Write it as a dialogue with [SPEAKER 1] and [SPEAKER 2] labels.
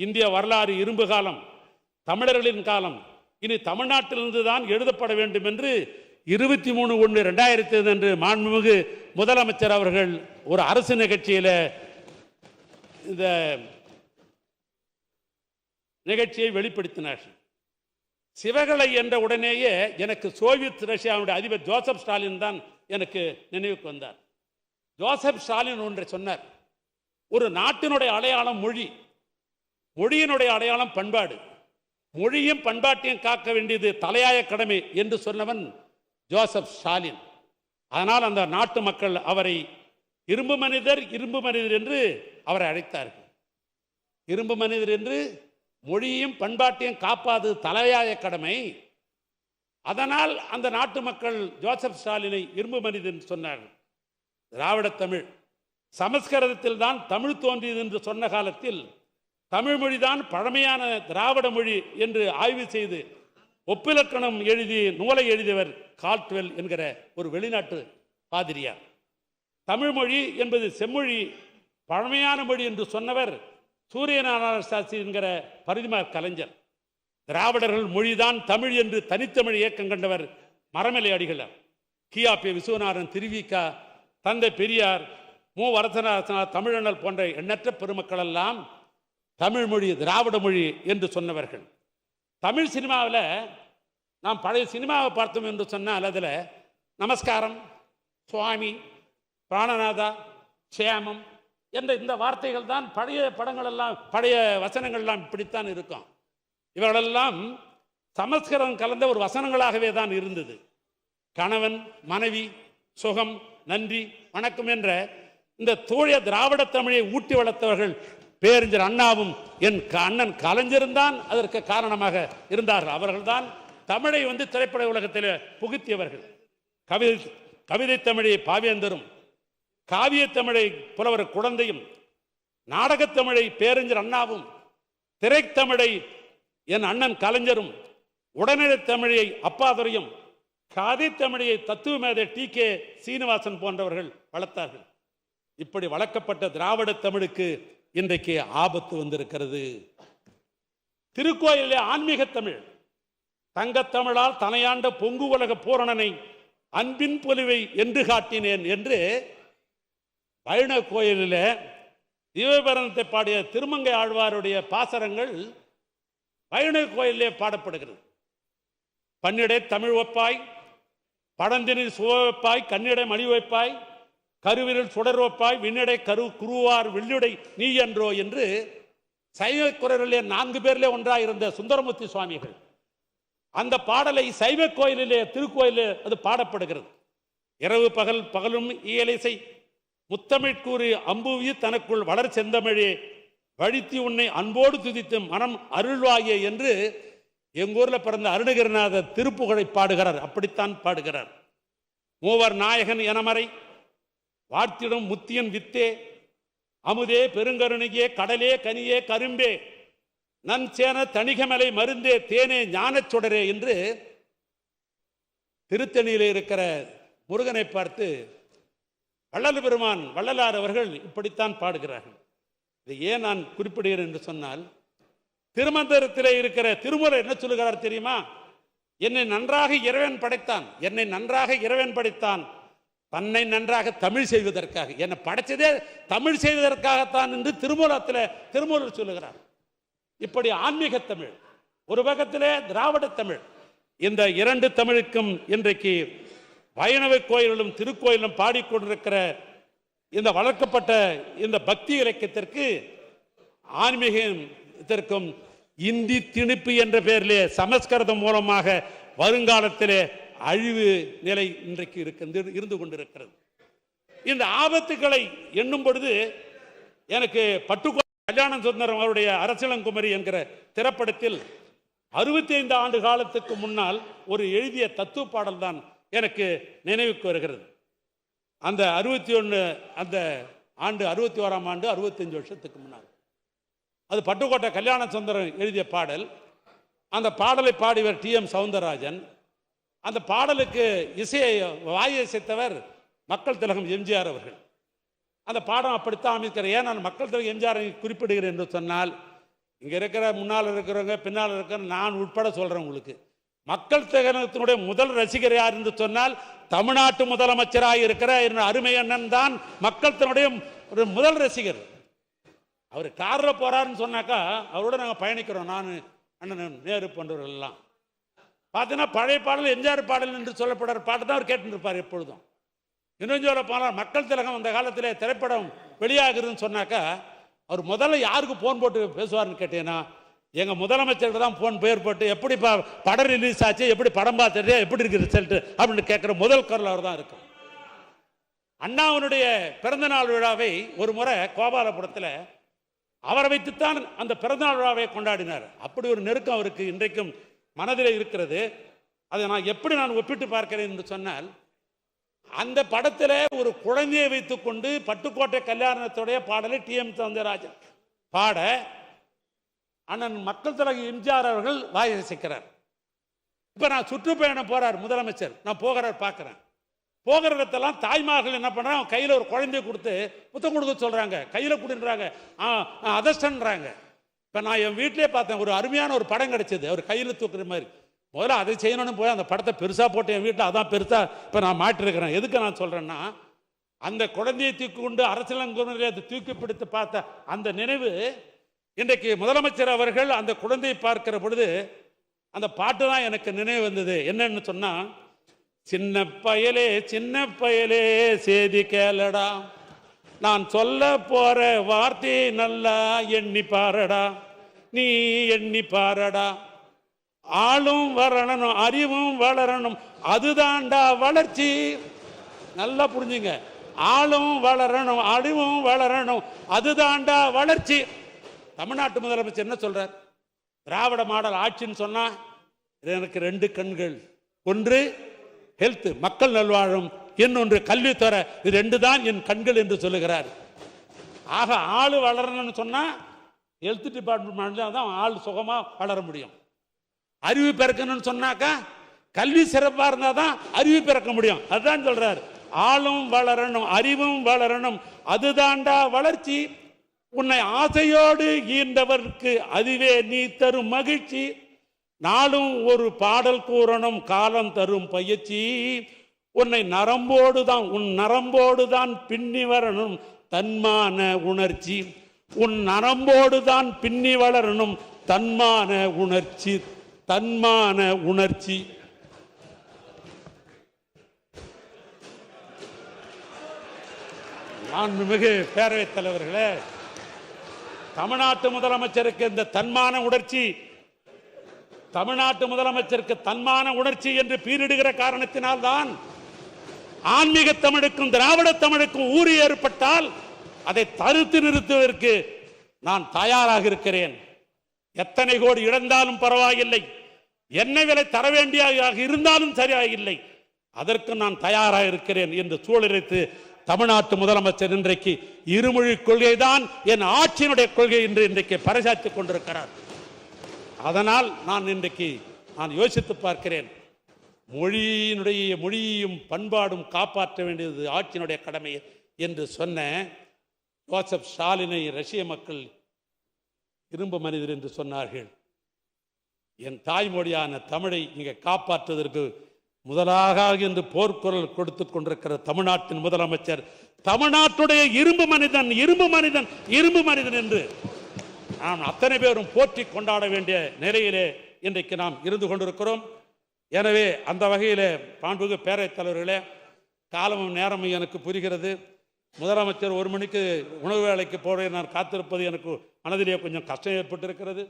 [SPEAKER 1] இந்திய வரலாறு இரும்பு காலம் தமிழர்களின் காலம். இனி தமிழ்நாட்டிலிருந்து தான் எழுதப்பட வேண்டும் என்று இருபத்தி மூணு ஒன்று ரெண்டாயிரத்தி அன்று மாண்புமிகு முதலமைச்சர் அவர்கள் ஒரு அரசு நிகழ்ச்சியில் இந்த நிகழ்ச்சியை வெளிப்படுத்தினார் சிவகலை என்ற உடனேயே எனக்கு சோவியத் ரஷ்யாவுடைய அதிபர் ஜோசப் ஸ்டாலின் தான் எனக்கு நினைவுக்கு வந்தார். ஜோசப் ஸ்டாலின் ஒன்றை சொன்னார் ஒரு நாட்டினுடைய அடையாளம் மொழி மொழியினுடைய அடையாளம் பண்பாடு. மொழியும் பண்பாட்டையும் காக்க வேண்டியது தலையாய கடமை என்று சொன்னவன் ஜோசப் ஸ்டாலின். அதனால் அந்த நாட்டு மக்கள் அவரை இரும்பு மனிதர் இரும்பு மனிதர் என்று அவரை அழைத்தார்கள். இரும்பு மனிதர் என்று மொழியும் பண்பாட்டையும் காப்பாது தலையாய கடமை. அதனால் அந்த நாட்டு மக்கள் ஜோசப் ஸ்டாலினை இரும்பு மனிதன் என்று சொன்னார்கள். திராவிட தமிழ். சமஸ்கிருதத்தில் தான் தமிழ் தோன்றியது என்று சொன்ன காலத்தில் தமிழ் மொழிதான் பழமையான திராவிட மொழி என்று ஆய்வு செய்து ஒப்பிலக்கணம் எழுதி நூலை எழுதியவர் கால்ட்வெல் என்கிற ஒரு வெளிநாட்டு பாதிரியார். தமிழ் மொழி என்பது செம்மொழி பழமையான மொழி என்று சொன்னவர் சூரியநாராயண சாஸ்திரி என்கிற பரிதிமார் கலைஞர். திராவிடர்கள் மொழிதான் தமிழ் என்று தனித்தமிழ் இயக்கம் கண்டவர் மரமலை அடிகளார் கியாபி விஸ்வநாதன் திருவிக்கா தந்தை பெரியார் மு. வரதராசனார் தமிழனல் போன்ற எண்ணற்ற பெருமக்கள் எல்லாம் தமிழ் மொழி திராவிட மொழி என்று சொன்னவர்கள். தமிழ் சினிமாவில் நாம் பழைய சினிமாவை பார்த்தோம் என்று சொன்னால் அதில் நமஸ்காரம் சுவாமி பிராணநாதா சேமம் என்ற இந்த வார்த்தைகள் தான் பழைய படங்கள் எல்லாம் பழைய வசனங்கள் எல்லாம் இப்படித்தான் இருக்கும். இவர்களெல்லாம் சமஸ்கிருதம் கலந்த ஒரு வசனங்களாகவே தான் இருந்தது. கணவன் மனைவி சுகம் நன்றி வணக்கம் என்ற இந்த தூய திராவிட தமிழை ஊட்டி வளர்த்தவர்கள் பேரறிஞர் அண்ணாவும் என் க- அண்ணன் கலைஞரும் தான் அதற்கு காரணமாக இருந்தார்கள். அவர்கள்தான் தமிழை வந்து திரைப்பட உலகத்தில் புகுத்தியவர்கள். கவிதை கவிதை தமிழை பாவேந்தரும் காவிய தமிழை புலவர் குழந்தையும் நாடகத் தமிழை பேரறிஞர் அண்ணாவும் திரைத்தமிழை என் அண்ணன் கலைஞரும் உடனடி தமிழை அப்பாதுரையும் காதை தமிழையை தத்துவ மேதை டி கே சீனிவாசன் போன்றவர்கள் வளர்த்தார்கள். இப்படி வளர்க்கப்பட்ட திராவிட தமிழுக்கு இன்றைக்கு ஆபத்து வந்திருக்கிறது. திருக்கோயிலே ஆன்மீக தமிழ். தங்கத்தமிழால் தனையாண்ட பொங்கு உலக பூரணனை அன்பின் பொலிவை என்று காட்டினேன் என்று வைண கோயிலில் திவபரணத்தை பாடிய திருமங்கை ஆழ்வாருடைய பாசரங்கள் வைண கோயிலே பாடப்படுகிறது. பன்னிடை தமிழ் வைப்பாய் படந்தினில் சுவ வைப்பாய் கண்ணிடை மணி வைப்பாய் கருவிரல் சுடரோப்பாய் விண்ணடை கரு குருவார் வெள்ளிடை நீ என்றோ என்று சைவ நான்கு பேரிலே ஒன்றாக இருந்த சுந்தரமூர்த்தி சுவாமிகள். அந்த பாடலை சைவ கோயிலிலே திருக்கோயிலே அது பாடப்படுகிறது. இரவு பகல் பகலும் இயலிசை முத்தமிழ் கூறி அம்புவி தனக்குள் வளர் செந்தமிழே வழித்தி உன்னை அன்போடு துதித்து மனம் அருள்வாயே என்று எங்கூரில் பிறந்த அருணகிரிநாதர் திருப்புகழை பாடுகிறார். அப்படித்தான் பாடுகிறார். மூவர் நாயகன் எனமறை வாழ்த்திடும் முத்தியன் வித்தே. அமுதே பெருங்கருணையே கடலே கனியே கரும்பே. நன் சேன தணிகமலை மருந்தே தேனே ஞானச் சுடரே என்று திருத்தணியில் இருக்கிற முருகனை பார்த்து வள்ளல் பெருமான் வள்ளலார் அவர்கள் இப்படித்தான் பாடுகிறார்கள். இதை ஏன் நான் குறிப்பிடுகிறேன் என்று சொன்னால் திருமந்திரத்திலே இருக்கிற திருமுறை என்ன சொல்லுகிறார் தெரியுமா? என்னை நன்றாக இறைவன் படைத்தான். என்னை நன்றாக இறைவன் படைத்தான். தன்னை நன்றாக தமிழ் செய்வதற்காக. என்னை படைச்சதே தமிழ் செய்வதற்காகத்தான் என்று திருமூலத்தில் திருமூலர் சொல்லுகிறார். இப்படி ஆன்மீக தமிழ் ஒரு பக்கத்திலே திராவிட தமிழ் இந்த இரண்டு தமிழுக்கும் இன்றைக்கு வைணவ கோயிலும் திருக்கோயிலும் பாடிக்கொண்டிருக்கிற இந்த வளர்க்கப்பட்ட இந்த பக்தி இலக்கியத்திற்கு ஆன்மீகத்திற்கும் இந்தி திணிப்பு என்ற பெயரிலே சமஸ்கிருதம் மூலமாக வருங்காலத்திலே அழிவு நிலை இன்றைக்கு இருக்கின்ற இருந்து கொண்டிருக்கிறது. இந்த ஆபத்துக்களை எண்ணும் பொழுது எனக்கு பட்டுக்கோ கல்யாண சுந்தரம் அவருடைய அரசியலங்குமரி என்கிற திரைப்படத்தில் அறுபத்தி ஐந்து ஆண்டு காலத்துக்கு முன்னால் ஒரு எழுதிய தத்துவ பாடல் தான் எனக்கு நினைவுக்கு வருகிறது. அந்த அறுபத்தி ஒன்று அந்த ஆண்டு அறுபத்தி ஓராம் ஆண்டு அறுபத்தஞ்சு வருஷத்துக்கு முன்னால். அது பட்டுக்கோட்டை கல்யாண சுந்தரம் எழுதிய பாடல். அந்த பாடலை பாடியவர் டி எம் சவுந்தரராஜன். அந்த பாடலுக்கு இசையை வாயை இசைத்தவர் மக்கள் திலகம் எம்ஜிஆர் அவர்கள். அந்த பாடம் அப்படித்தான் அமைக்கிற ஏன் நான் மக்கள் திலகம் எம்ஜிஆரை குறிப்பிடுகிறேன் என்று சொன்னால் இங்கே இருக்கிற முன்னால் இருக்கிறவங்க பின்னால் இருக்கிற நான் உட்பட சொல்கிறேன் உங்களுக்கு. மக்கள் திலகத்தினுடைய முதல் ரசிகர் யார் என்று சொன்னால் தமிழ்நாட்டு முதலமைச்சராக இருக்கிற என் அருமை அண்ணன் தான் மக்கள் தன்னுடைய ஒரு முதல் ரசிகர். அவர் காரில் போகிறாருன்னு சொன்னாக்கா அவரோட நாங்கள் பயணிக்கிறோம். நான் அண்ணன் நேரு போன்றவர்கள்லாம். பார்த்தீங்கன்னா பழைய பாடல் எம்ஜிஆர் பாடல் என்று சொல்லப்படுற பாட்டு தான் அவர் கேட்டுருப்பார் எப்பொழுதும். இன்னும் சொல்ல போனால் மக்கள் திலகம் அந்த காலத்தில் திரைப்படம் வெளியாகுதுன்னு சொன்னாக்கா அவர் முதல்ல யாருக்கு ஃபோன் போட்டு பேசுவார்னு கேட்டீங்கன்னா எங்கள் முதலமைச்சருக்கு தான் ஃபோன் பேர் போட்டு எப்படி இப்போ படம் ரிலீஸ் ஆச்சு எப்படி படம் பார்த்துட்டு எப்படி இருக்கு ரிசல்ட் அப்படின்னு கேட்குற முதல் குரல் அவர் தான் இருக்கும். அண்ணாவினுடைய பிறந்தநாள் விழாவை ஒரு முறை கோபாலபுரத்தில் அவரை வைத்துத்தான் அந்த பிறந்தநாள் விழாவை கொண்டாடினார். அப்படி ஒரு நெருக்கம் அவருக்கு இன்றைக்கும் மனதில் இருக்கிறது. அதை நான் எப்படி நான் ஒப்பிட்டு பார்க்கிறேன் என்று சொன்னால் அந்த படத்தில் ஒரு குழந்தையை வைத்துக்கொண்டு பட்டுக்கோட்டை கல்யாணத்துடைய பாடலை டி. எம். சவுந்தரராஜன் பாட அண்ணன் மக்கள் தலைவர் எம்ஜிஆர் அவர்கள் வாயசிக்கிறார் இப்போ நான் சுற்றுப்பயணம் போறார் முதலமைச்சர். நான் போகிறார் பார்க்குறேன். போகிற இடத்தெல்லாம் தாய்மார்கள் என்ன பண்ணுறாங்க கையில் ஒரு குழந்தைய கொடுத்து புத்தம் கொடுக்க சொல்கிறாங்க கையில் கொடுன்றாங்க. அதர்ஷன்றாங்க. இப்போ நான் என் வீட்டிலே பார்த்தேன் ஒரு அருமையான ஒரு படம் கிடைச்சது. அவர் கையில் தூக்குற மாதிரி. முதல்ல அதை செய்யணும்னு போய் அந்த படத்தை பெருசாக போட்டு என் வீட்டில் அதான் பெருசாக இப்போ நான் மாட்டிருக்கிறேன். எதுக்கு நான் சொல்கிறேன்னா அந்த குழந்தையை தூக்கி கொண்டு அரசியலங்குறையை அதை தூக்கி பிடித்து பார்த்த அந்த நினைவு இன்றைக்கு முதலமைச்சர் அவர்கள் அந்த குழந்தையை பார்க்கிற பொழுது அந்த பாட்டு தான் எனக்கு நினைவு வந்தது. என்னன்னு சொன்னால் சின்ன பயலே சின்ன பயலே செய்தி கேளடா நான் சொல்ல போற வார்த்தையை நல்லா எண்ணி பாரடா. நீ எண்ணி பாரடா. ஆளும் வரணும் அறிவும் வளரணும். அதுதான்டா வளர்ச்சி. நல்லா புரிஞ்சுங்க. ஆளும் வளரணும் அறிவும் வளரணும். அதுதான்டா வளர்ச்சி. தமிழ்நாட்டு முதலமைச்சர் என்ன சொல்றார்? திராவிட மாடல் ஆட்சின்னு சொன்னா இது எனக்கு ரெண்டு கண்கள். ஒன்று ஹெல்த் மக்கள் நல்வாழும். இன்னொன்று கல்வித்துறை. இது ரெண்டு தான் என் கண்கள் என்று சொல்லுகிறார். ஆக ஆள் வளரணும்னு சொன்னால் ஹெல்த் டிபார்ட்மெண்ட் தான் ஆள் சுகமாக வளர முடியும். அறிவு பிறக்கணும்னு சொன்னாக்கா கல்வி சிறப்பாக இருந்தால் தான் அறிவு பிறக்க முடியும். அதுதான் சொல்கிறார் ஆளும் வளரணும் அறிவும் வளரணும். அதுதான்டா வளர்ச்சி. உன்னை ஆசையோடு ஈண்டவர்க்கு அதுவே நீ தரும் மகிழ்ச்சி. நாளும் ஒரு பாடல் கூறணும் காலம் தரும் பயிற்சி. உன்னை நரம்போடு தான் உன் நரம்போடு தான் பின்னி வரணும் தன்மான உணர்ச்சி. உன் நரம்போடு தான் பின்னி வளரணும் தன்மான உணர்ச்சி. தன்மான உணர்ச்சி. மாண்புமிகு பேரவைத் தலைவர்களே தமிழ்நாட்டு முதலமைச்சருக்கு இந்த தன்மான உணர்ச்சி தமிழ்நாட்டு முதலமைச்சருக்கு தன்மான உணர்ச்சி என்று பீரிடுகிற காரணத்தினால்தான் ஆன்மீக தமிழுக்கும் திராவிட தமிழுக்கும் ஊறு ஏற்பட்டால் அதை தடுத்து நிறுத்துவதற்கு நான் தயாராக இருக்கிறேன். எத்தனை கோடி இழந்தாலும் பரவாயில்லை. என்ன விலை தர வேண்டியதாக இருந்தாலும் சரியாக இல்லை அதற்கு நான் தயாராக இருக்கிறேன் என்று சூழலித்து தமிழ்நாட்டு முதலமைச்சர் இன்றைக்கு இருமொழி கொள்கை தான் என் ஆட்சியினுடைய கொள்கை என்று இன்றைக்கு பறைசாற்றிக் கொண்டிருக்கிறார். அதனால் நான் இன்றைக்கு நான் யோசித்து பார்க்கிறேன். மொழியினுடைய மொழியையும் பண்பாடும் காப்பாற்ற வேண்டியது ஆட்சியினுடைய கடமை என்று சொன்ன ஜோசப் ஸ்டாலினை ரஷ்ய மக்கள் இரும்பு மனிதர் என்று சொன்னார்கள். என் தாய்மொழியான தமிழை இங்கே காப்பாற்றுவதற்கு முதலாக என்று போர்க்குரல் கொடுத்து கொண்டிருக்கிற தமிழ்நாட்டின் முதலமைச்சர் தமிழ்நாட்டுடைய இரும்பு மனிதன் இரும்பு மனிதன் இரும்பு மனிதன் என்று நாம் அத்தனை பேரும் போற்றி கொண்டாட வேண்டிய நிலையிலே இன்றைக்கு நாம் இருந்து கொண்டிருக்கிறோம். எனவே அந்த வகையில் பாண்புகு பேரவைத் தலைவர்களே காலமும் நேரமும் எனக்கு புரிகிறது. முதலமைச்சர் ஒரு மணிக்கு உணவு வேலைக்கு போக நான் காத்திருப்பது எனக்கு மனதிலே கொஞ்சம் கஷ்டம் ஏற்பட்டிருக்கிறது.